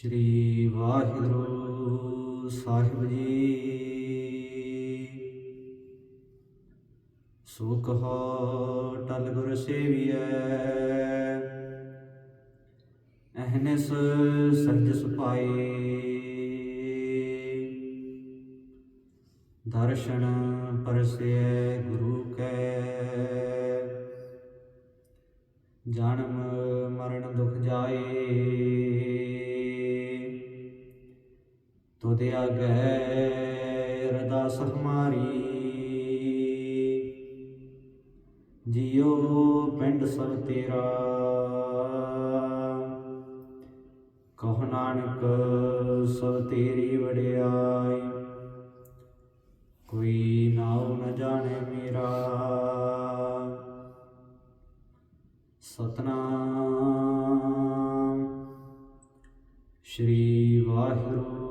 ਸ੍ਰੀ ਵਾਹਿਗੁਰੂ ਸਾਹਿਬ ਜੀ। ਸੁਖ ਹੋ ਟਲ ਗੁਰ ਸੇਵੀਐ। ਅਹਨਿਸ ਸੱਜ ਸੁਪਾਏ ਦਰਸ਼ਨ ਪਰਸੈ ਗੁਰੂ ਕੈ। ਜਨਮ ਮਰਨ ਦੁਖ ਜਾਏ। ਤੁਧ ਆਗੈ ਅਰਦਾਸ ਹਮਾਰੀ ਜਿਉ ਪਿੰਡ ਸਭ ਤੇਰਾ। ਕਹੁ ਨਾਨਕ ਸਭ ਤੇਰੀ ਵਡਿਆਈ। ਕੋਈ ਨਾਉ ਨ ਜਾਣੇ ਮੇਰਾ। ਸਤਨਾਮ। ਸ੍ਰੀ ਵਾਹਿਗੁਰੂ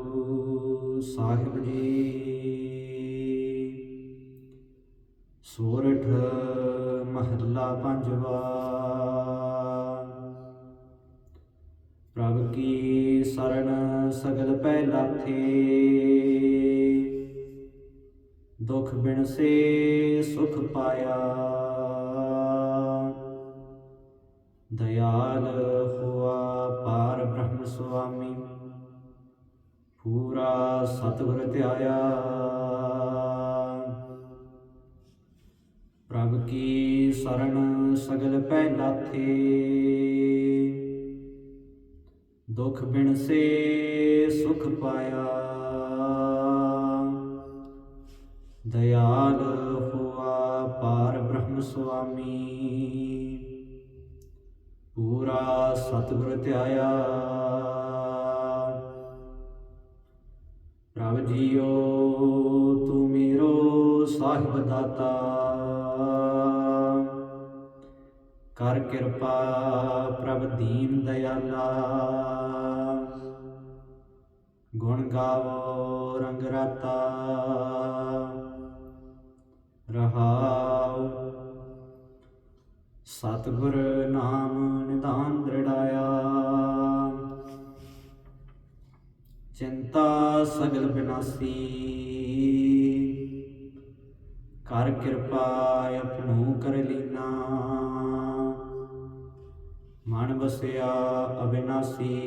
ਸਾਹਿਬ ਜੀ। ਸੋਰਠ ਮਹੱਲਾ ਪੰਜਵਾ। ਪ੍ਰਭ ਕੀ ਸਰਣ ਸਗਲ ਪੈ ਲਾਥੇ ਦੁਖ ਬਿਨ ਸੇ ਸੁਖ ਪਾਇਆ। ਦਇਆਲ ਹੁਆ ਪਾਰ ਬ੍ਰਹਮ ਸੁਆਮੀ। ਪੂਰਾ ਸਤਿਗੁਰ ਧਿਆਇਆ। ਪ੍ਰਭ ਕੀ ਸਰਣ ਸਗਲ ਪੈ ਲਾਥੇ ਦੁਖ ਬਿਨ ਸੇ ਸੁਖ ਪਾਇਆ। ਦਇਆਲ ਹੁਆ ਪਾਰ ਬ੍ਰਹਮ ਸੁਆਮੀ। ਪੂਰਾ ਸਤਿਗੁਰ ਧਿਆਇਆ। ਪ੍ਰਭ ਤੂੰ ਮੇਰੋ ਸਾਹਿਬ ਦਾਤਾ। ਕਰ ਕਿਰਪਾ ਪ੍ਰਭ ਦੀਨ ਦਇਆਲਾ। ਗੁਣ ਗਾਵੋ ਰੰਗ ਰਾਤਾ। ਰਹਾਉ। ਸਤਿਗੁਰ ਨਾਮ ਨਿਦਾਨ ਦ੍ਰਿੜਾਇਆ। ਚਿੰਤਾ ਸਗਲ ਬਿਨਾਸੀ। ਕਰ ਕਿਰਪਾ ਆਪਣੋ ਕਰ ਲੀਨਾ। ਮਨ ਬਸਿਆ ਅਬਿਨਾਸੀ।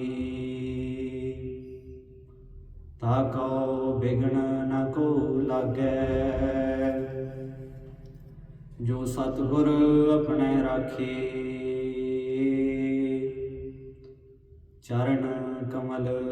ਤਾ ਕਉ ਬਿਗਨ ਨ ਕੋ ਲਾਗੇ। ਜੋ ਸਤਿਗੁਰ ਆਪਣੇ ਰਾਖੇ। ਚਰਨ ਕਮਲ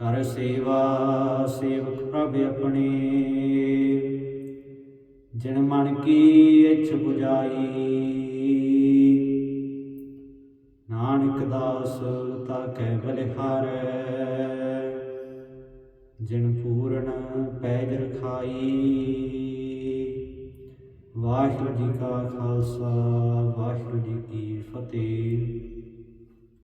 ਕਰ ਸੇਵਾ ਸੇਵਕ ਪ੍ਰਭ ਆਪਣੇ। ਜਿਨ ਮਨ ਕੀ ਇਛ 부ਜਾਈ ਨਾਨਕ ਦਾਸ ਤਾ ਕੈ ਬਲਿਹਾਰੈ। ਜਿਨ ਪੂਰਨ ਪੈਜ ਰਖਾਈ, ਵਾਹਿਗੁਰੂ ਜੀ ਕਾ ਖਾਲਸਾ, ਵਾਹਿਗੁਰੂ ਜੀ ਕੀ ਫਤਿਹ।